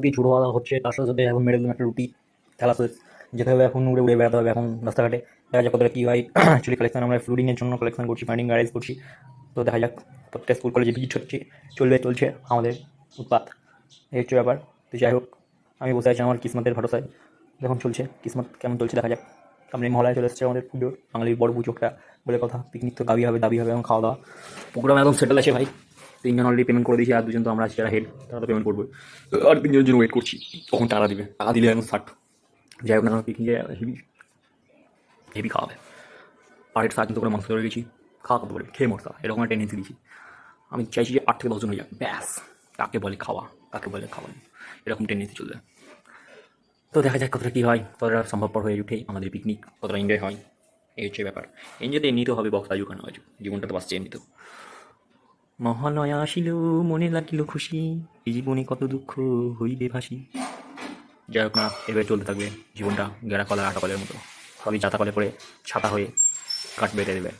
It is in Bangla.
দিয়ে ছোটো হওয়া হচ্ছে। তার সাথে সাথে এখন মেরে দিলাম একটা রুটি, খেলা শেষ। যেতে হবে এখন, উড়ে উড়ে বেড়াতে হবে এখন রাস্তাঘাটে। দেখা যাক কতটা কী হয়। অ্যাকচুয়ালি কালেকশন আমরা ফ্লুডিংয়ের জন্য কালেকশন করছি ফাইন্ডিং গাইজ করছি। তো দেখা যাক প্রত্যেক স্কুল কলেজে ভিজিট হচ্ছে, চলবে, চলছে আমাদের উৎপাত। এই হচ্ছে ব্যাপার। তো যাই হোক, আমি বসে আছি আমার কিসমতের ভরসায়। যখন চলছে, কিসমত কেমন চলছে দেখা যাক। সামনে মহলায় চলে এসেছে আমাদের পুজো, বাঙালির বড় পুজোটা বলে কথা। পিকনিক তো দাবি হবে দাবি হবে এবং খাওয়া দাওয়া। প্রোগ্রাম একদম সেটেল আছে ভাই। তিনজন অলরেডি পেমেন্ট করে দিয়েছি আর দুজন তো আমরা আছি যারা হেড তারা তো পেমেন্ট করব। আর তিনজনের জন্য ওয়েট করছি কখন টাকা দিবে। টাকা দিলে এখন ষাট। যাই হোক না পিকনিকে হেভি হেভি খাওয়াবে পাড়ের সাহায্য করে মাংস ধরে গেছি খাওয়া করতে পারে খেয়ে মরতা এরকম একটা টেন্ডেন্সি দিয়েছি। আমি চাইছি যে আট থেকে দশজন হয়ে যাক, ব্যাস। কাকে বলে খাওয়া, কাকে বলে খাওয়া এরকম টেন্ডেন্সি চলবে। তো দেখা যাক কতটা কী হয়, কতটা সম্ভবপর হয়ে উঠে আমাদের পিকনিক কতটা এনজয় হয়, এই হচ্ছে ব্যাপার। এনজয় তো এমনিতে হবে বক্স আজু কেন আজু জীবনটা তো বাঁচছে এমনিতেও। মহালয়া আসিল, মনে লাগিল খুশি। এই জীবনে কত দুঃখ হইবে ভাসি। যাই হোক না এভাবে চলতে থাকবে। জীবনটা গেরা কলার আটা কলের মতো। সবই যাতা কলে পরে ছাতা হয়ে কাঠ কাটবে দেবে।